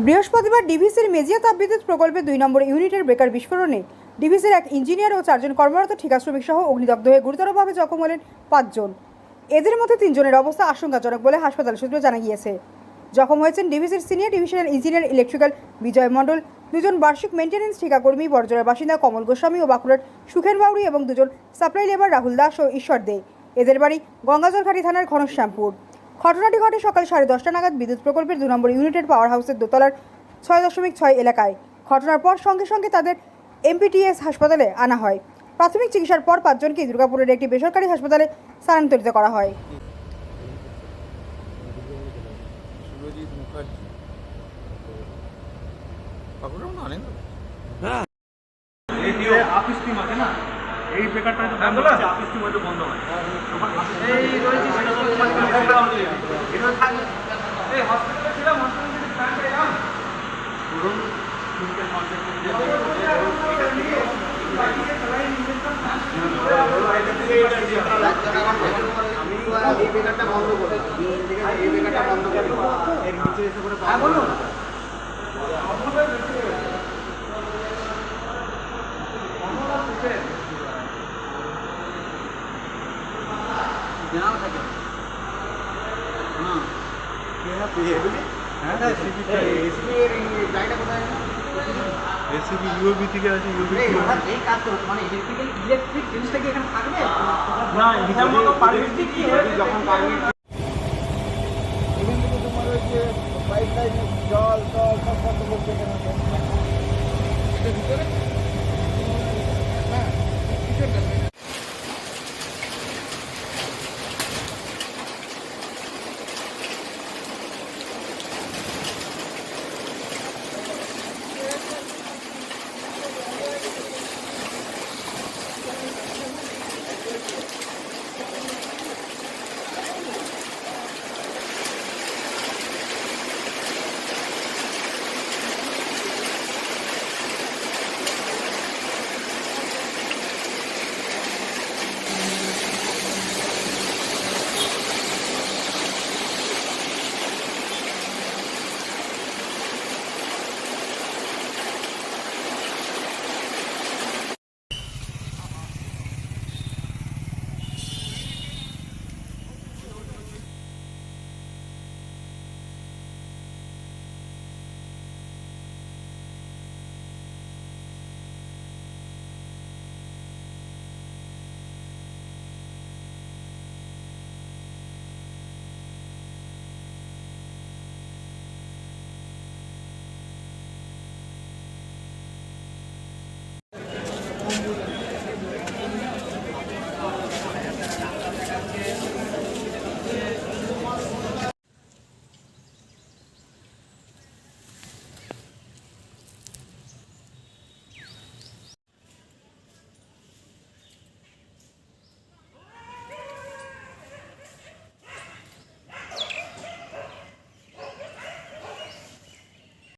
বৃহস্পতিবার ডিভিসির মেজিয়া তাপবিদ্যুৎ প্রকল্পের দুই নম্বর ইউনিটের বেকার বিস্ফোরণে ডিভিসির এক ইঞ্জিনিয়ার ও চারজন কর্মরত ঠিকা শ্রমিক সহ অগ্নিদগ্ধ হয়ে গুরুতরভাবে জখম হলেন পাঁচজন। এদের মধ্যে তিনজনের অবস্থা আশঙ্কাজনক বলে হাসপাতাল সূত্রে জানা গিয়েছে জখম হয়েছেন ডিভিসির senior divisional engineer electrical Bijoy Mondal, দুজন বার্ষিক মেনটেন্যান্স ঠিকাকর্মী বর্জরার বাসিন্দা কমল গোস্বামী ও বাঁকুড়ার সুখেন বাউরি এবং দুজন সাপ্লাই লেবার রাহুল দাস ও ঈশ্বর দে। এদের বাড়ি গঙ্গাজলঘাটি থানার ঘনশ্যামপুর। ঘটনাটি ঘটে সকাল সাড়ে দশটা নাগাদ বিদ্যুৎ প্রকল্পের দু নম্বর ইউনিটের পাওয়ার হাউসের দোতলার ছয় দশমিক ছয় এলাকায়। ঘটনার পর সঙ্গে সঙ্গে তাদের এমপিটিএস হাসপাতালে আনা হয়। প্রাথমিক চিকিৎসার পর পাঁচজনকে দুর্গাপুরের একটি বেসরকারি হাসপাতালে স্থানান্তরিত করা হয়। এই বেকারটা তো বন্ধ আছে অফিস টিম হয়তো বন্ধ হয়। এই রয়েছে সেটা তো এটা থাকবে এই হসপিটালে ছিলাম হসপিটালে যদি ফ্যান পেলাম ধরুন তিনটে কনসেপ্ট আমি এই বেকারটা বন্ধ করি এই বেকারটা বন্ধ করি এর নিচে এসে করে হ্যাঁ বলুন। থাকে। থেকে তোমার ওই পাইপ লাইন জল টল সব কত বলছে এখানে ভিতরে? হ্যাঁ ভিতরে।